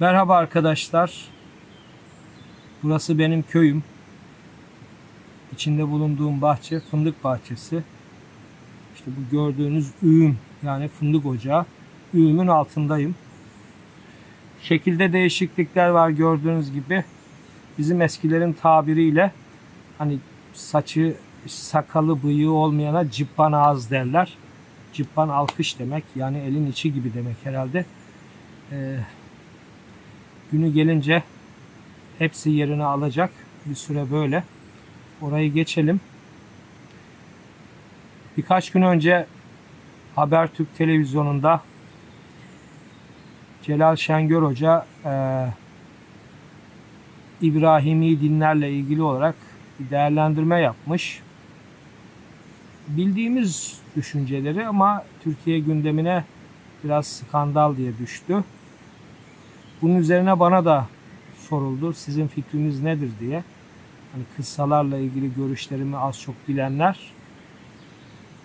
Merhaba arkadaşlar. Burası benim köyüm. İçinde bulunduğum bahçe fındık bahçesi. İşte bu gördüğünüz üğüm yani fındık ocağı. Üğümün altındayım. Şekilde değişiklikler var gördüğünüz gibi. Bizim eskilerin tabiriyle hani saçı sakalı bıyığı olmayana cıppan ağız derler. Cıppan alkış demek yani elin içi gibi demek herhalde. Ee, günü gelince hepsi yerini alacak. Bir süre böyle. Orayı geçelim. Birkaç gün önce Habertürk televizyonunda Celal Şengör Hoca e, İbrahimi dinlerle ilgili olarak bir değerlendirme yapmış. Bildiğimiz düşünceleri ama Türkiye gündemine biraz skandal diye düştü. Bunun üzerine bana da soruldu. Sizin fikriniz nedir diye. Hani kıssalarla ilgili görüşlerimi az çok bilenler.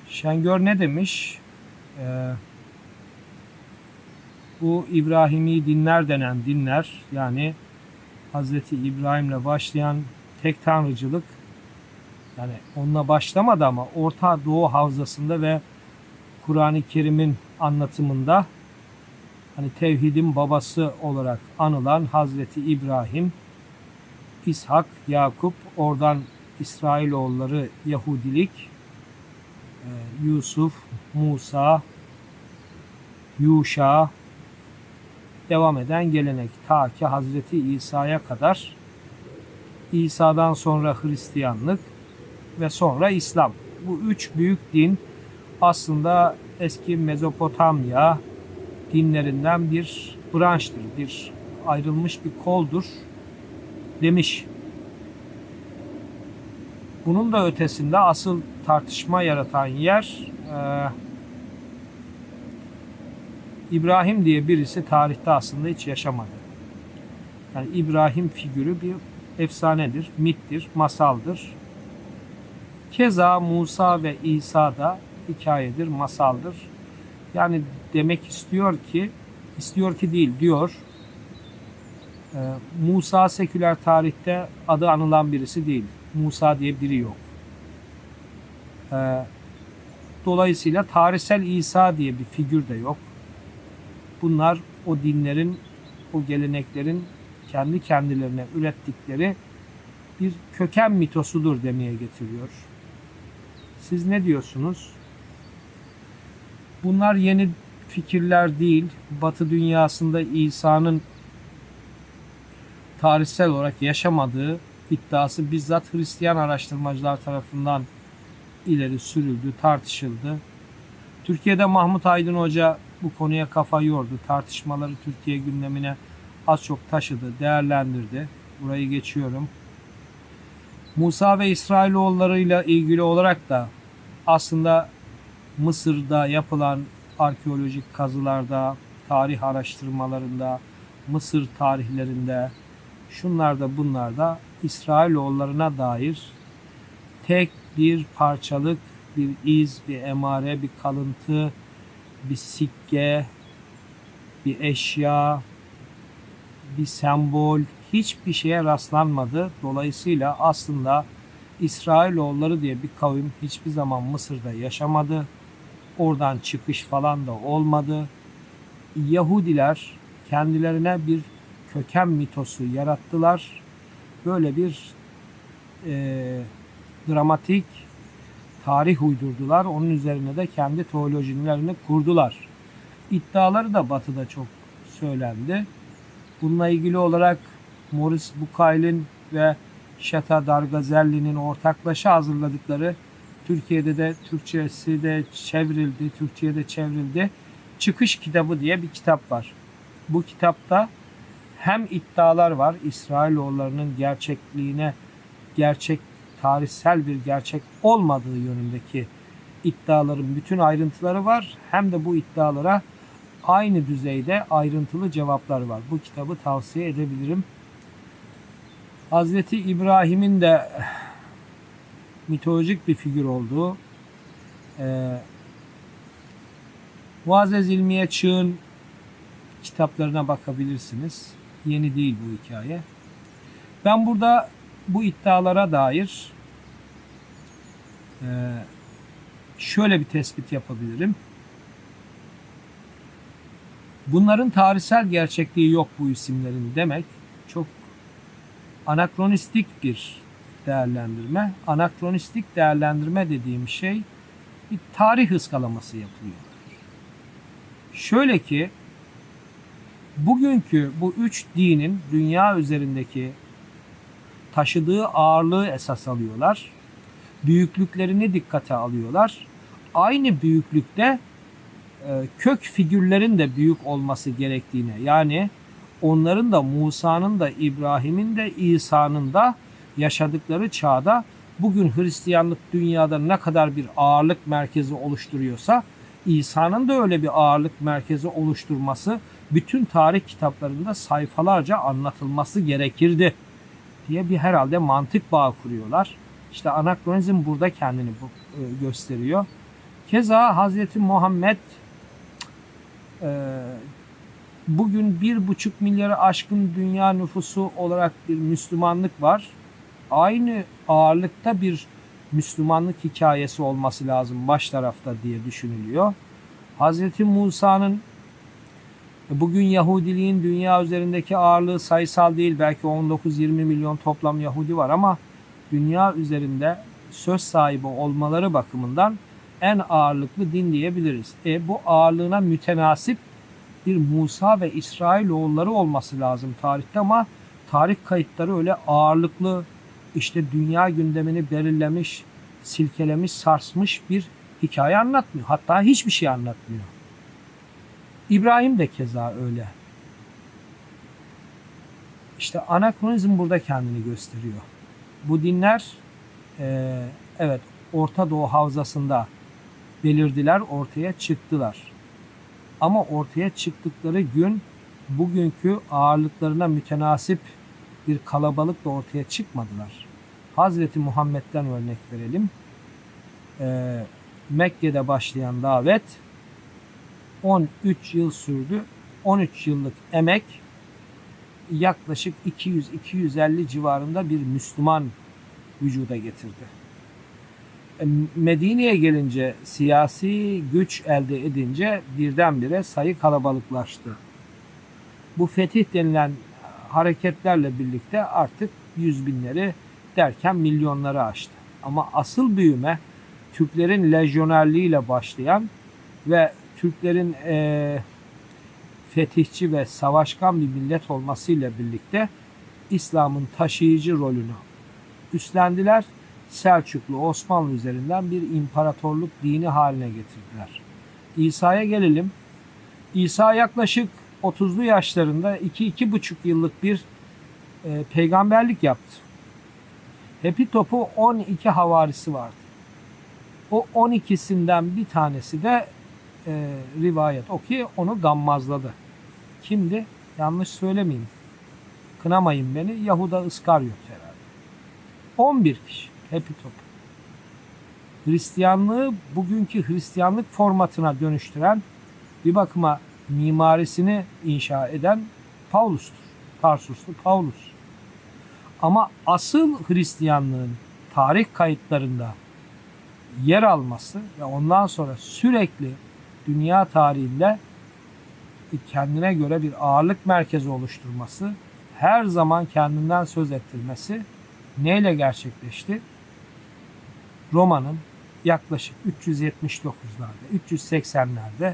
Şengör ne demiş? Ee, bu İbrahimi dinler denen dinler yani Hazreti İbrahim'le başlayan tek tanrıcılık yani onunla başlamadı ama Orta Doğu Havzası'nda ve Kur'an-ı Kerim'in anlatımında hani tevhidin babası olarak anılan Hazreti İbrahim, İshak, Yakup, oradan İsrailoğulları Yahudilik, e, Yusuf, Musa, Yuşa devam eden gelenek ta ki Hazreti İsa'ya kadar İsa'dan sonra Hristiyanlık ve sonra İslam. Bu üç büyük din aslında eski Mezopotamya dinlerinden bir branştır, bir ayrılmış bir koldur demiş. Bunun da ötesinde asıl tartışma yaratan yer e, İbrahim diye birisi tarihte aslında hiç yaşamadı. Yani İbrahim figürü bir efsanedir, mittir, masaldır. Keza Musa ve İsa da hikayedir, masaldır. Yani demek istiyor ki, istiyor ki değil diyor. Ee, Musa seküler tarihte adı anılan birisi değil. Musa diye biri yok. Ee, dolayısıyla tarihsel İsa diye bir figür de yok. Bunlar o dinlerin, o geleneklerin kendi kendilerine ürettikleri bir köken mitosudur demeye getiriyor. Siz ne diyorsunuz? Bunlar yeni fikirler değil. Batı dünyasında İsa'nın tarihsel olarak yaşamadığı iddiası bizzat Hristiyan araştırmacılar tarafından ileri sürüldü, tartışıldı. Türkiye'de Mahmut Aydın Hoca bu konuya kafa yordu. Tartışmaları Türkiye gündemine az çok taşıdı, değerlendirdi. Burayı geçiyorum. Musa ve İsrailoğullarıyla ilgili olarak da aslında Mısır'da yapılan arkeolojik kazılarda, tarih araştırmalarında, Mısır tarihlerinde, şunlarda bunlarda İsrailoğullarına dair tek bir parçalık, bir iz, bir emare, bir kalıntı, bir sikke, bir eşya, bir sembol, hiçbir şeye rastlanmadı. Dolayısıyla aslında İsrailoğulları diye bir kavim hiçbir zaman Mısır'da yaşamadı. Oradan çıkış falan da olmadı. Yahudiler kendilerine bir köken mitosu yarattılar. Böyle bir e, dramatik tarih uydurdular. Onun üzerine de kendi teolojilerini kurdular. İddiaları da Batı'da çok söylendi. Bununla ilgili olarak Morris Bukail'in ve Şata Dargazelli'nin ortaklaşa hazırladıkları Türkiye'de de Türkçesi de çevrildi, Türkçe'ye çevrildi. Çıkış kitabı diye bir kitap var. Bu kitapta hem iddialar var İsrailoğullarının gerçekliğine, gerçek tarihsel bir gerçek olmadığı yönündeki iddiaların bütün ayrıntıları var. Hem de bu iddialara aynı düzeyde ayrıntılı cevaplar var. Bu kitabı tavsiye edebilirim. Hazreti İbrahim'in de mitolojik bir figür olduğu Muazzez İlmiye Çığ'ın kitaplarına bakabilirsiniz. Yeni değil bu hikaye. Ben burada bu iddialara dair e, şöyle bir tespit yapabilirim. Bunların tarihsel gerçekliği yok bu isimlerin demek çok anakronistik bir değerlendirme. Anakronistik değerlendirme dediğim şey bir tarih ıskalaması yapılıyor. Şöyle ki bugünkü bu üç dinin dünya üzerindeki taşıdığı ağırlığı esas alıyorlar. Büyüklüklerini dikkate alıyorlar. Aynı büyüklükte e, kök figürlerin de büyük olması gerektiğine yani onların da Musa'nın da İbrahim'in de İsa'nın da yaşadıkları çağda bugün Hristiyanlık dünyada ne kadar bir ağırlık merkezi oluşturuyorsa İsa'nın da öyle bir ağırlık merkezi oluşturması bütün tarih kitaplarında sayfalarca anlatılması gerekirdi diye bir herhalde mantık bağı kuruyorlar. İşte anakronizm burada kendini e, gösteriyor. Keza Hazreti Muhammed e, bugün bir buçuk milyarı aşkın dünya nüfusu olarak bir Müslümanlık var. Aynı ağırlıkta bir Müslümanlık hikayesi olması lazım baş tarafta diye düşünülüyor. Hazreti Musa'nın bugün Yahudiliğin dünya üzerindeki ağırlığı sayısal değil belki 19-20 milyon toplam Yahudi var ama dünya üzerinde söz sahibi olmaları bakımından en ağırlıklı din diyebiliriz. E, bu ağırlığına mütenasip bir Musa ve İsrailoğulları olması lazım tarihte ama tarih kayıtları öyle ağırlıklı işte dünya gündemini belirlemiş, silkelemiş, sarsmış bir hikaye anlatmıyor. Hatta hiçbir şey anlatmıyor. İbrahim de keza öyle. İşte anakronizm burada kendini gösteriyor. Bu dinler e, evet Orta Doğu havzasında belirdiler, ortaya çıktılar. Ama ortaya çıktıkları gün bugünkü ağırlıklarına mütenasip bir kalabalıkla ortaya çıkmadılar. Hazreti Muhammed'den örnek verelim. Ee, Mekke'de başlayan davet 13 yıl sürdü. 13 yıllık emek yaklaşık 200-250 civarında bir Müslüman vücuda getirdi. E, Medine'ye gelince siyasi güç elde edince birdenbire sayı kalabalıklaştı. Bu fetih denilen hareketlerle birlikte artık yüz binleri derken milyonları aştı. Ama asıl büyüme Türklerin lejyonerliğiyle başlayan ve Türklerin e, fetihçi ve savaşkan bir millet olmasıyla birlikte İslam'ın taşıyıcı rolünü üstlendiler. Selçuklu Osmanlı üzerinden bir imparatorluk dini haline getirdiler. İsa'ya gelelim. İsa yaklaşık 30'lu yaşlarında 2-2,5 yıllık bir e, peygamberlik yaptı. Hepi topu 12 havarisi vardı. O 12'sinden bir tanesi de e, rivayet o ki onu gammazladı. Kimdi? Yanlış söylemeyeyim. Kınamayın beni. Yahuda Iskaryot herhalde. 11 kişi. Hepi topu. Hristiyanlığı bugünkü Hristiyanlık formatına dönüştüren bir bakıma mimarisini inşa eden Paulus'tur. Tarsuslu Paulus. Ama asıl Hristiyanlığın tarih kayıtlarında yer alması ve ondan sonra sürekli dünya tarihinde kendine göre bir ağırlık merkezi oluşturması, her zaman kendinden söz ettirmesi neyle gerçekleşti? Roma'nın yaklaşık 379'larda, 380'lerde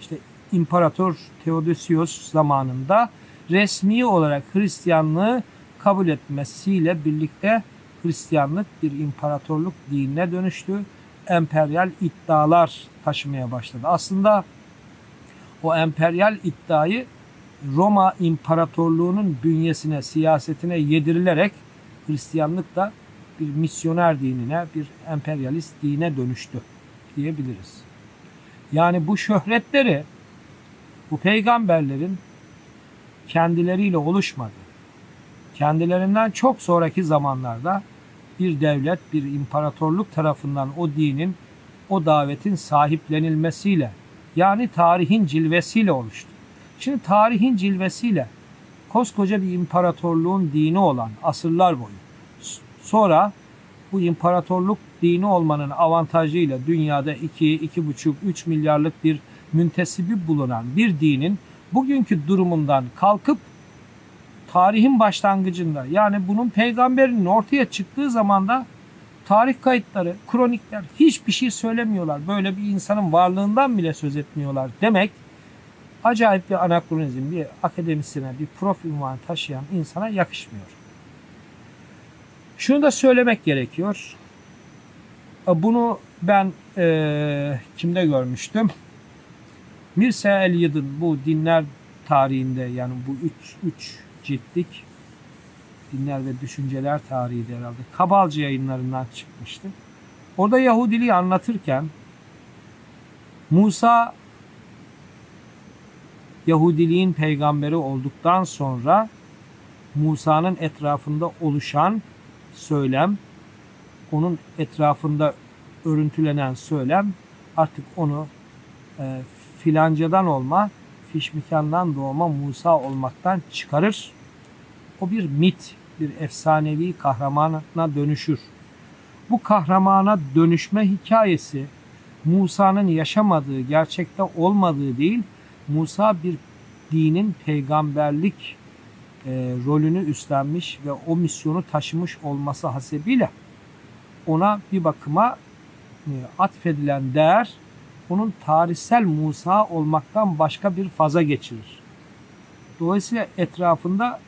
işte İmparator Theodosius zamanında resmi olarak Hristiyanlığı kabul etmesiyle birlikte Hristiyanlık bir imparatorluk dinine dönüştü. Emperyal iddialar taşımaya başladı. Aslında o emperyal iddiayı Roma İmparatorluğu'nun bünyesine, siyasetine yedirilerek Hristiyanlık da bir misyoner dinine, bir emperyalist dine dönüştü diyebiliriz. Yani bu şöhretleri bu peygamberlerin kendileriyle oluşmadı. Kendilerinden çok sonraki zamanlarda bir devlet, bir imparatorluk tarafından o dinin, o davetin sahiplenilmesiyle yani tarihin cilvesiyle oluştu. Şimdi tarihin cilvesiyle koskoca bir imparatorluğun dini olan asırlar boyu sonra bu imparatorluk dini olmanın avantajıyla dünyada 2, 2,5, 3 milyarlık bir müntesibi bulunan bir dinin bugünkü durumundan kalkıp tarihin başlangıcında yani bunun peygamberinin ortaya çıktığı zamanda tarih kayıtları, kronikler hiçbir şey söylemiyorlar. Böyle bir insanın varlığından bile söz etmiyorlar demek acayip bir anakronizm, bir akademisyene, bir prof ünvanı taşıyan insana yakışmıyor. Şunu da söylemek gerekiyor. Bunu ben eee, kimde görmüştüm? Mirsa El Yıdın bu dinler tarihinde yani bu üç, üç ciltlik dinler ve düşünceler tarihi de herhalde Kabalcı yayınlarından çıkmıştı. Orada Yahudiliği anlatırken Musa Yahudiliğin peygamberi olduktan sonra Musa'nın etrafında oluşan söylem, onun etrafında örüntülenen söylem artık onu e, filancadan olma, fişmikandan doğma Musa olmaktan çıkarır. O bir mit, bir efsanevi kahramana dönüşür. Bu kahramana dönüşme hikayesi Musa'nın yaşamadığı, gerçekte olmadığı değil, Musa bir dinin peygamberlik e, rolünü üstlenmiş ve o misyonu taşımış olması hasebiyle ona bir bakıma e, atfedilen değer onun tarihsel Musa olmaktan başka bir faza geçirir. Dolayısıyla etrafında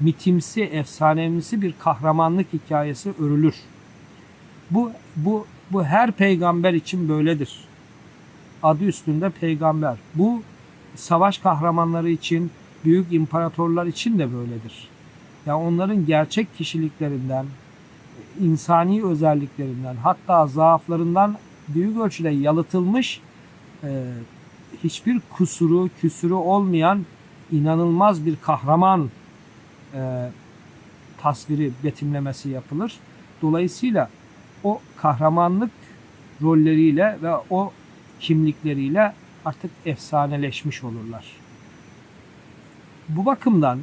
mitimsi, efsanemsi bir kahramanlık hikayesi örülür. Bu bu bu her peygamber için böyledir. Adı üstünde peygamber. Bu savaş kahramanları için, büyük imparatorlar için de böyledir. Yani onların gerçek kişiliklerinden, insani özelliklerinden, hatta zaaflarından büyük ölçüde yalıtılmış, e, hiçbir kusuru, küsürü olmayan inanılmaz bir kahraman e, tasviri, betimlemesi yapılır. Dolayısıyla o kahramanlık rolleriyle ve o kimlikleriyle artık efsaneleşmiş olurlar. Bu bakımdan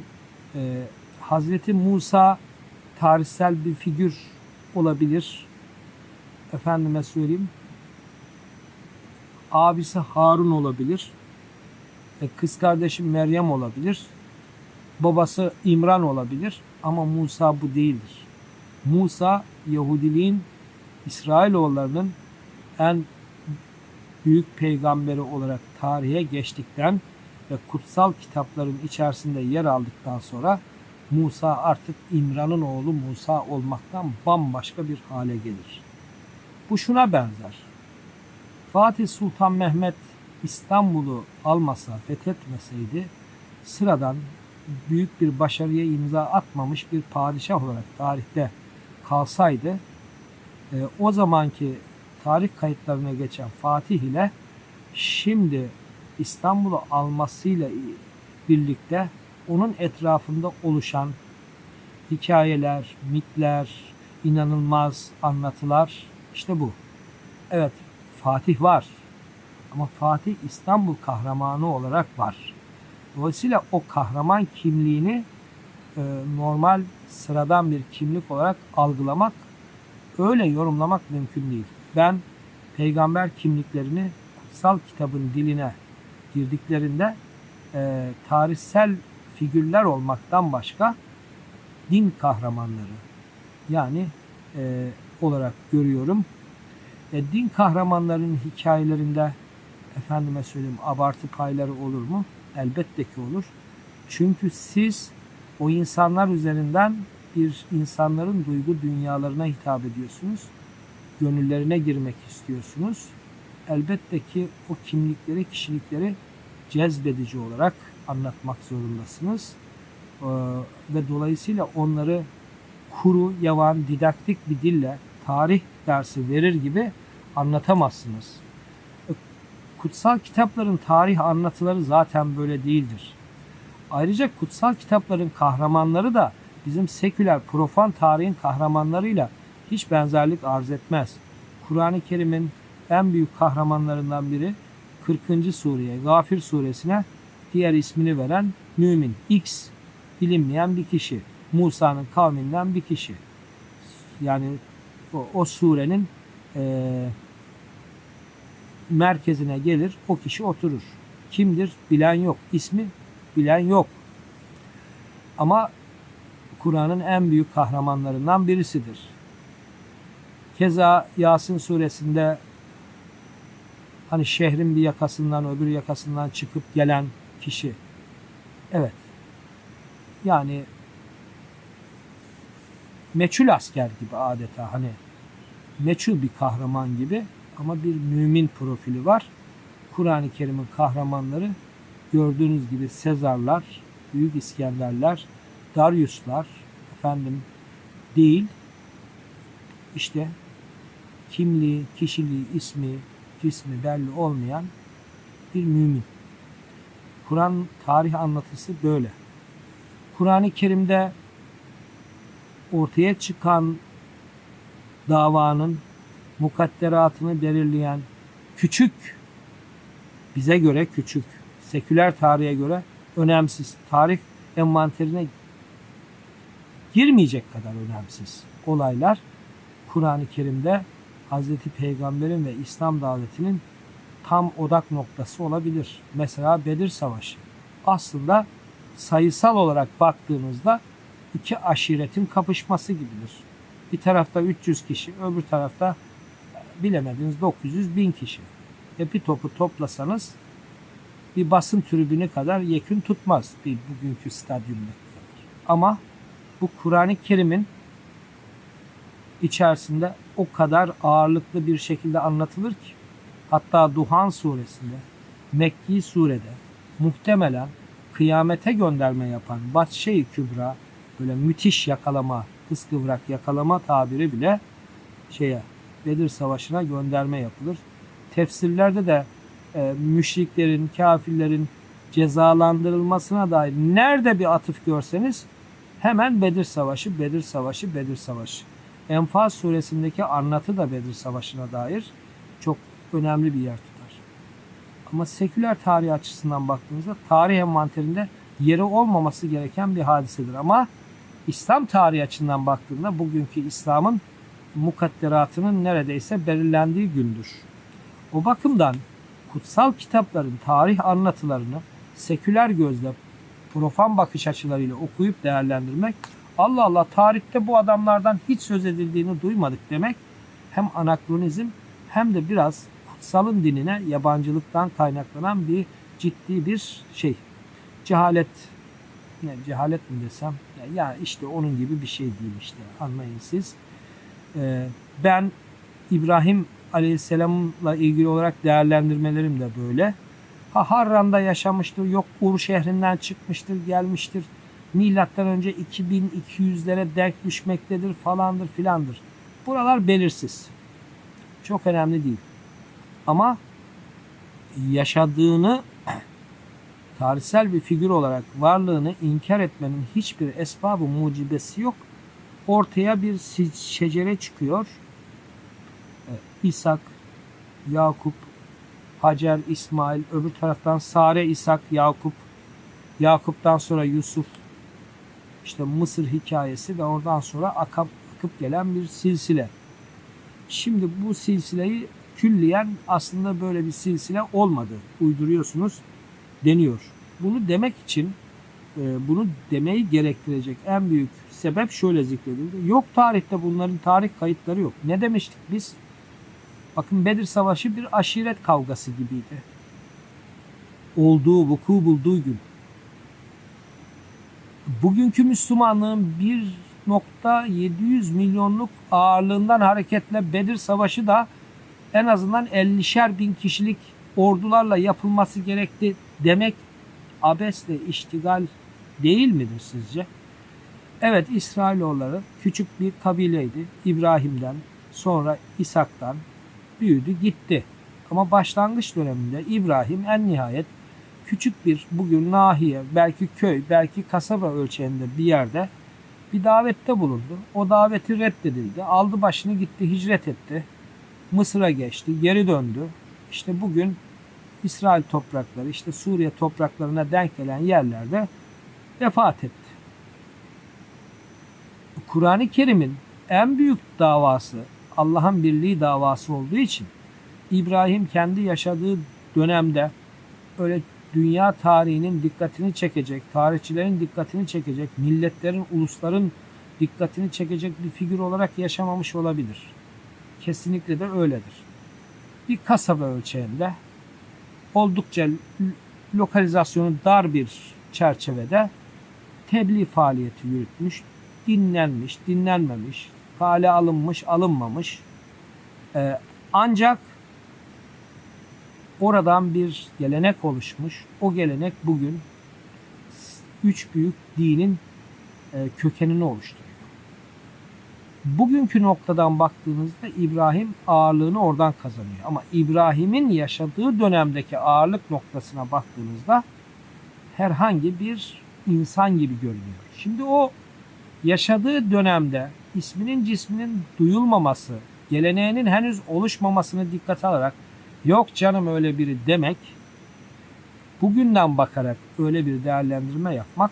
e, Hazreti Musa tarihsel bir figür olabilir. Efendime söyleyeyim. Abisi Harun olabilir. E, kız kardeşi Meryem olabilir. Babası İmran olabilir. Ama Musa bu değildir. Musa Yahudiliğin İsrailoğullarının en büyük peygamberi olarak tarihe geçtikten ve kutsal kitapların içerisinde yer aldıktan sonra Musa artık İmran'ın oğlu Musa olmaktan bambaşka bir hale gelir. Bu şuna benzer. Fatih Sultan Mehmet İstanbul'u almasa, fethetmeseydi sıradan büyük bir başarıya imza atmamış bir padişah olarak tarihte kalsaydı e, o zamanki tarih kayıtlarına geçen Fatih ile şimdi İstanbul'u almasıyla birlikte onun etrafında oluşan hikayeler, mitler, inanılmaz anlatılar işte bu. Evet Fatih var ama Fatih İstanbul kahramanı olarak var. Dolayısıyla o kahraman kimliğini e, normal sıradan bir kimlik olarak algılamak, öyle yorumlamak mümkün değil. Ben peygamber kimliklerini kutsal kitabın diline girdiklerinde e, tarihsel figürler olmaktan başka din kahramanları yani e, olarak görüyorum. E, din kahramanlarının hikayelerinde efendime söyleyeyim abartı payları olur mu? Elbette ki olur. Çünkü siz o insanlar üzerinden bir insanların duygu dünyalarına hitap ediyorsunuz. Gönüllerine girmek istiyorsunuz. Elbette ki o kimlikleri, kişilikleri cezbedici olarak anlatmak zorundasınız. Ee, ve dolayısıyla onları kuru, yavan, didaktik bir dille tarih dersi verir gibi anlatamazsınız. Kutsal kitapların tarih anlatıları zaten böyle değildir. Ayrıca kutsal kitapların kahramanları da bizim seküler, profan tarihin kahramanlarıyla hiç benzerlik arz etmez. Kur'an-ı Kerim'in en büyük kahramanlarından biri 40. sureye, Gafir suresine diğer ismini veren mümin. X bilinmeyen bir kişi. Musa'nın kavminden bir kişi. Yani o, o surenin eee, merkezine gelir, o kişi oturur. Kimdir? Bilen yok. İsmi bilen yok. Ama Kur'an'ın en büyük kahramanlarından birisidir. Keza Yasin suresinde hani şehrin bir yakasından öbür yakasından çıkıp gelen kişi. Evet. Yani meçhul asker gibi adeta hani meçhul bir kahraman gibi ama bir mümin profili var. Kur'an-ı Kerim'in kahramanları gördüğünüz gibi Sezarlar, Büyük İskenderler, Dariuslar efendim değil işte kimliği, kişiliği, ismi, cismi belli olmayan bir mümin. Kur'an tarih anlatısı böyle. Kur'an-ı Kerim'de ortaya çıkan davanın mukadderatını belirleyen küçük, bize göre küçük, seküler tarihe göre önemsiz, tarih envanterine girmeyecek kadar önemsiz olaylar Kur'an-ı Kerim'de Hazreti Peygamber'in ve İslam davetinin tam odak noktası olabilir. Mesela Bedir Savaşı. Aslında sayısal olarak baktığımızda iki aşiretin kapışması gibidir. Bir tarafta 300 kişi, öbür tarafta bilemediniz 900 bin kişi. E bir topu toplasanız bir basın tribünü kadar yekün tutmaz bir bugünkü stadyumdaki kadar. Ama bu Kur'an-ı Kerim'in içerisinde o kadar ağırlıklı bir şekilde anlatılır ki hatta Duhan suresinde Mekki surede muhtemelen kıyamete gönderme yapan Batşe-i Kübra böyle müthiş yakalama, kıskıvrak yakalama tabiri bile şeye Bedir Savaşı'na gönderme yapılır. Tefsirlerde de e, müşriklerin, kafirlerin cezalandırılmasına dair nerede bir atıf görseniz hemen Bedir Savaşı, Bedir Savaşı, Bedir Savaşı. Enfal suresindeki anlatı da Bedir Savaşı'na dair çok önemli bir yer tutar. Ama seküler tarih açısından baktığımızda tarih envanterinde yeri olmaması gereken bir hadisedir. Ama İslam tarihi açısından baktığında bugünkü İslam'ın mukadderatının neredeyse belirlendiği gündür. O bakımdan kutsal kitapların tarih anlatılarını seküler gözle profan bakış açılarıyla okuyup değerlendirmek Allah Allah tarihte bu adamlardan hiç söz edildiğini duymadık demek hem anakronizm hem de biraz kutsalın dinine yabancılıktan kaynaklanan bir ciddi bir şey. Cehalet ne cehalet mi desem ya, işte onun gibi bir şey diyeyim işte anlayın siz. Ee, ben İbrahim Aleyhisselam'la ilgili olarak değerlendirmelerim de böyle. Ha Harran'da yaşamıştır, yok Ur şehrinden çıkmıştır, gelmiştir. Milattan önce 2200'lere denk düşmektedir falandır filandır. Buralar belirsiz. Çok önemli değil. Ama yaşadığını tarihsel bir figür olarak varlığını inkar etmenin hiçbir esbabı mucibesi yok. Ortaya bir şecere çıkıyor. İshak, Yakup, Hacer, İsmail, öbür taraftan Sare, İshak, Yakup, Yakup'tan sonra Yusuf, işte Mısır hikayesi ve oradan sonra akıp, akıp gelen bir silsile. Şimdi bu silsileyi külliyen aslında böyle bir silsile olmadı. Uyduruyorsunuz deniyor. Bunu demek için e, bunu demeyi gerektirecek en büyük sebep şöyle zikredildi. Yok tarihte bunların tarih kayıtları yok. Ne demiştik biz? Bakın Bedir Savaşı bir aşiret kavgası gibiydi. Olduğu, vuku bulduğu gün. Bugünkü Müslümanlığın 1.700 milyonluk ağırlığından hareketle Bedir Savaşı da en azından 50'şer bin kişilik ordularla yapılması gerekti demek abesle iştigal değil midir sizce? Evet İsrailoğulları küçük bir kabileydi. İbrahim'den sonra İshak'tan büyüdü gitti. Ama başlangıç döneminde İbrahim en nihayet küçük bir bugün nahiye, belki köy, belki kasaba ölçeğinde bir yerde bir davette bulundu. O daveti reddedildi. Aldı başını gitti, hicret etti. Mısır'a geçti, geri döndü. İşte bugün İsrail toprakları, işte Suriye topraklarına denk gelen yerlerde vefat etti. Kur'an-ı Kerim'in en büyük davası Allah'ın birliği davası olduğu için İbrahim kendi yaşadığı dönemde öyle dünya tarihinin dikkatini çekecek, tarihçilerin dikkatini çekecek, milletlerin, ulusların dikkatini çekecek bir figür olarak yaşamamış olabilir. Kesinlikle de öyledir. Bir kasaba ölçeğinde oldukça lokalizasyonu dar bir çerçevede tebliğ faaliyeti yürütmüş, dinlenmiş, dinlenmemiş, kale alınmış, alınmamış. Ee, ancak oradan bir gelenek oluşmuş. O gelenek bugün üç büyük dinin e, kökenini oluşturuyor. Bugünkü noktadan baktığınızda İbrahim ağırlığını oradan kazanıyor. Ama İbrahim'in yaşadığı dönemdeki ağırlık noktasına baktığınızda herhangi bir insan gibi görünüyor. Şimdi o yaşadığı dönemde isminin cisminin duyulmaması, geleneğinin henüz oluşmamasını dikkate alarak yok canım öyle biri demek, bugünden bakarak öyle bir değerlendirme yapmak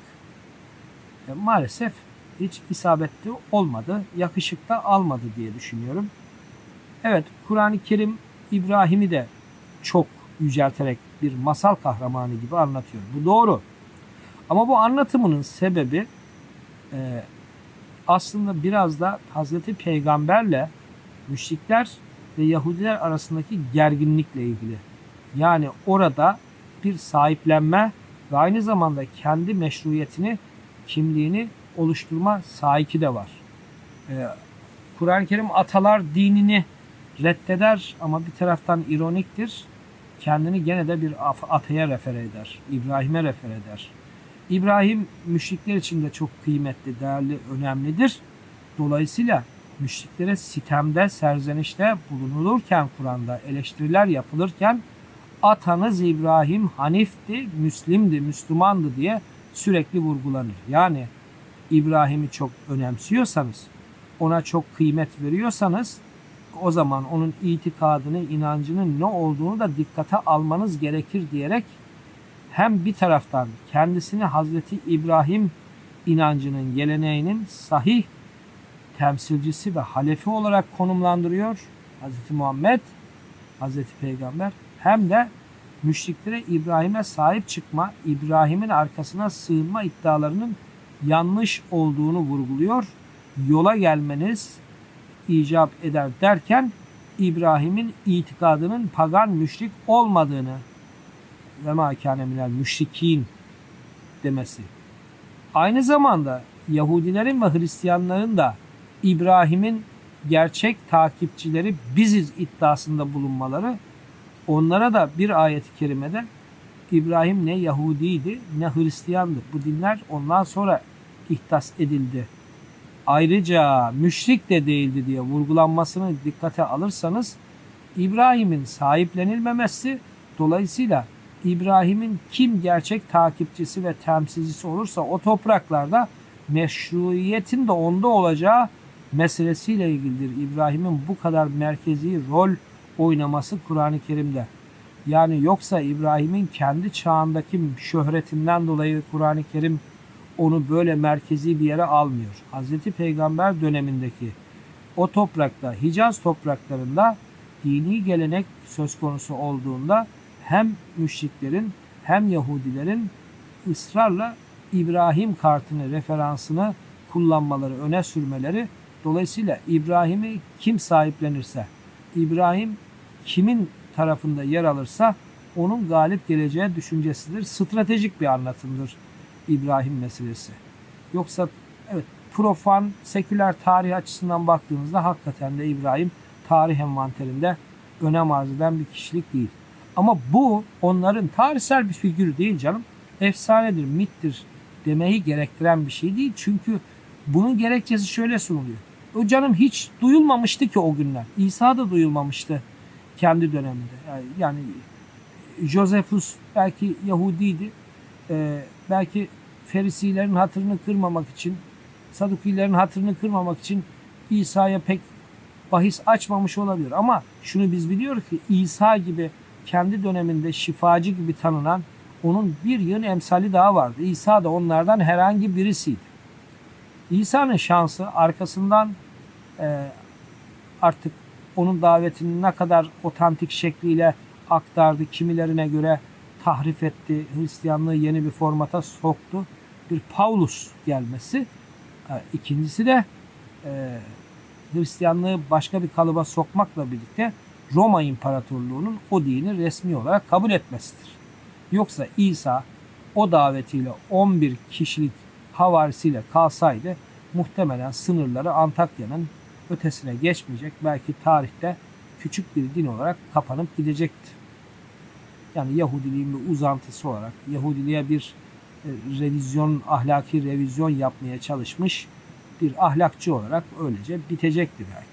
e, maalesef hiç isabetli olmadı, yakışık almadı diye düşünüyorum. Evet, Kur'an-ı Kerim İbrahim'i de çok yücelterek bir masal kahramanı gibi anlatıyor. Bu doğru. Ama bu anlatımının sebebi e, aslında biraz da Hazreti Peygamberle müşrikler ve Yahudiler arasındaki gerginlikle ilgili. Yani orada bir sahiplenme ve aynı zamanda kendi meşruiyetini, kimliğini oluşturma sahiki de var. Ee, Kur'an-ı Kerim atalar dinini reddeder ama bir taraftan ironiktir. Kendini gene de bir ataya refer eder. İbrahim'e refer eder. İbrahim müşrikler için de çok kıymetli, değerli, önemlidir. Dolayısıyla müşriklere sitemde, serzenişte bulunulurken Kur'an'da eleştiriler yapılırken atanız İbrahim Hanif'ti, Müslim'di, Müslümandı diye sürekli vurgulanır. Yani İbrahim'i çok önemsiyorsanız, ona çok kıymet veriyorsanız o zaman onun itikadını, inancının ne olduğunu da dikkate almanız gerekir diyerek hem bir taraftan kendisini Hazreti İbrahim inancının, geleneğinin sahih temsilcisi ve halefi olarak konumlandırıyor Hazreti Muhammed, Hazreti Peygamber hem de müşriklere İbrahim'e sahip çıkma, İbrahim'in arkasına sığınma iddialarının yanlış olduğunu vurguluyor. Yola gelmeniz icap eder derken İbrahim'in itikadının pagan müşrik olmadığını ve ma kâne minel müşrikin demesi. Aynı zamanda Yahudilerin ve Hristiyanların da İbrahim'in gerçek takipçileri biziz iddiasında bulunmaları onlara da bir ayet-i kerimede İbrahim ne Yahudiydi ne Hristiyandı. Bu dinler ondan sonra ihtas edildi. Ayrıca müşrik de değildi diye vurgulanmasını dikkate alırsanız İbrahim'in sahiplenilmemesi dolayısıyla İbrahim'in kim gerçek takipçisi ve temsilcisi olursa o topraklarda meşruiyetin de onda olacağı meselesiyle ilgilidir. İbrahim'in bu kadar merkezi rol oynaması Kur'an-ı Kerim'de. Yani yoksa İbrahim'in kendi çağındaki şöhretinden dolayı Kur'an-ı Kerim onu böyle merkezi bir yere almıyor. Hazreti Peygamber dönemindeki o toprakta, Hicaz topraklarında dini gelenek söz konusu olduğunda hem müşriklerin hem Yahudilerin ısrarla İbrahim kartını, referansını kullanmaları, öne sürmeleri dolayısıyla İbrahim'i kim sahiplenirse, İbrahim kimin tarafında yer alırsa onun galip geleceği düşüncesidir. Stratejik bir anlatımdır İbrahim meselesi. Yoksa evet profan, seküler tarih açısından baktığımızda hakikaten de İbrahim tarih envanterinde önem arz eden bir kişilik değil. Ama bu onların tarihsel bir figür değil canım. Efsanedir, mittir demeyi gerektiren bir şey değil. Çünkü bunun gerekçesi şöyle sunuluyor. O canım hiç duyulmamıştı ki o günler. İsa da duyulmamıştı kendi döneminde. Yani Josephus belki Yahudiydi. Ee, belki Ferisilerin hatırını kırmamak için, Sadukilerin hatırını kırmamak için İsa'ya pek bahis açmamış olabilir. Ama şunu biz biliyoruz ki İsa gibi kendi döneminde şifacı gibi tanınan onun bir yığın emsali daha vardı. İsa da onlardan herhangi birisiydi. İsa'nın şansı arkasından e, artık onun davetini ne kadar otantik şekliyle aktardı, kimilerine göre tahrif etti, Hristiyanlığı yeni bir formata soktu. Bir Paulus gelmesi. E, İkincisi de e, Hristiyanlığı başka bir kalıba sokmakla birlikte Roma İmparatorluğu'nun o dini resmi olarak kabul etmesidir. Yoksa İsa o davetiyle 11 kişilik havarisiyle kalsaydı muhtemelen sınırları Antakya'nın ötesine geçmeyecek. Belki tarihte küçük bir din olarak kapanıp gidecekti. Yani Yahudiliğin bir uzantısı olarak Yahudiliğe bir e, revizyon, ahlaki revizyon yapmaya çalışmış bir ahlakçı olarak öylece bitecekti belki.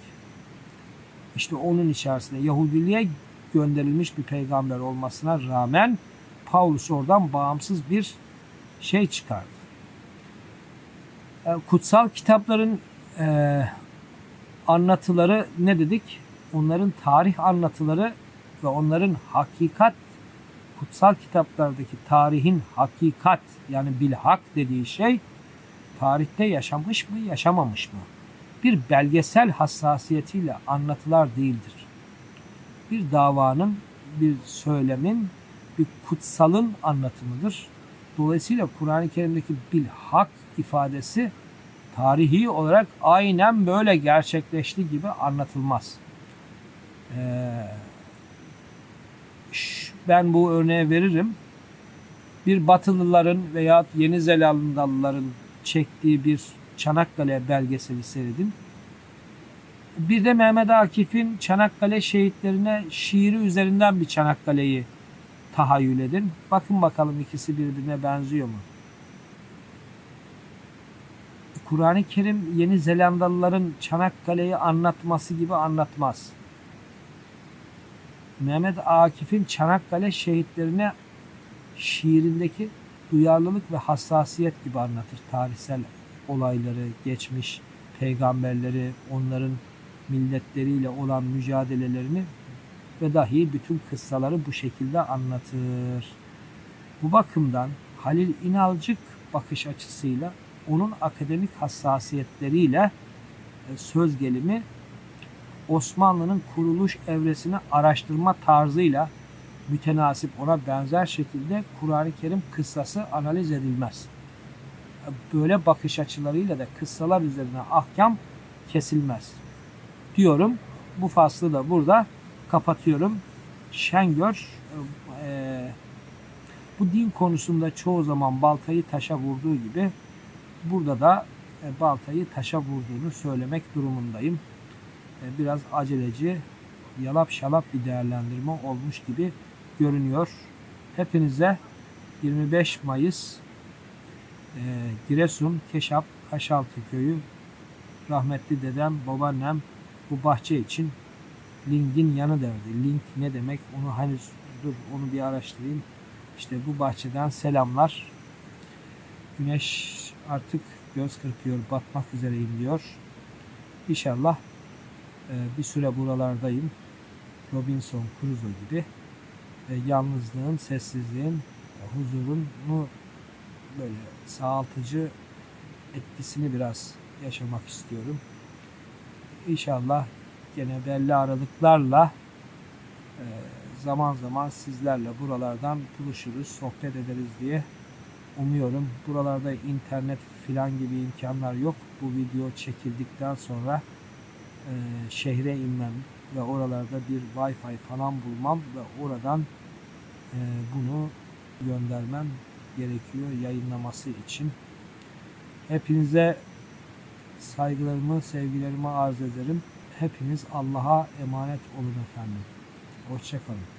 İşte onun içerisinde Yahudiliğe gönderilmiş bir peygamber olmasına rağmen Paulus oradan bağımsız bir şey çıkardı. E, Kutsal kitapların e, anlatıları ne dedik? Onların tarih anlatıları ve onların hakikat kutsal kitaplardaki tarihin hakikat yani bilhak dediği şey tarihte yaşamış mı yaşamamış mı? Bir belgesel hassasiyetiyle anlatılar değildir. Bir davanın, bir söylemin, bir kutsalın anlatımıdır. Dolayısıyla Kur'an-ı Kerim'deki bilhak ifadesi tarihi olarak aynen böyle gerçekleştiği gibi anlatılmaz. Ee, ben bu örneği veririm. Bir Batılıların veya Yeni Zelandalıların çektiği bir Çanakkale belgeseli seyredin. Bir de Mehmet Akif'in Çanakkale şehitlerine şiiri üzerinden bir Çanakkale'yi tahayyül edin. Bakın bakalım ikisi birbirine benziyor mu? Kur'an-ı Kerim Yeni Zelandalıların Çanakkale'yi anlatması gibi anlatmaz. Mehmet Akif'in Çanakkale şehitlerine şiirindeki duyarlılık ve hassasiyet gibi anlatır tarihsel olayları, geçmiş peygamberleri, onların milletleriyle olan mücadelelerini ve dahi bütün kıssaları bu şekilde anlatır. Bu bakımdan Halil İnalcık bakış açısıyla onun akademik hassasiyetleriyle e, söz gelimi Osmanlı'nın kuruluş evresini araştırma tarzıyla mütenasip ona benzer şekilde Kur'an-ı Kerim kıssası analiz edilmez. Böyle bakış açılarıyla da kıssalar üzerine ahkam kesilmez. Diyorum. Bu faslı da burada kapatıyorum. Şengör e, bu din konusunda çoğu zaman baltayı taşa vurduğu gibi burada da e, baltayı taşa vurduğunu söylemek durumundayım. E, biraz aceleci, yalap şalap bir değerlendirme olmuş gibi görünüyor. Hepinize 25 Mayıs e, Giresun, Keşap, Kaşaltı köyü rahmetli dedem, babaannem bu bahçe için Link'in yanı derdi. Link ne demek onu henüz dur onu bir araştırayım. İşte bu bahçeden selamlar. Güneş artık göz kırpıyor, batmak üzereyim diyor. İnşallah e, bir süre buralardayım. Robinson Crusoe gibi e, yalnızlığın, sessizliğin, huzurun böyle sağaltıcı etkisini biraz yaşamak istiyorum. İnşallah gene belli aralıklarla e, zaman zaman sizlerle buralardan buluşuruz, sohbet ederiz diye umuyorum. Buralarda internet filan gibi imkanlar yok. Bu video çekildikten sonra e, şehre inmem ve oralarda bir wifi falan bulmam ve oradan e, bunu göndermem gerekiyor yayınlaması için. Hepinize saygılarımı, sevgilerimi arz ederim. Hepiniz Allah'a emanet olun efendim. Hoşçakalın.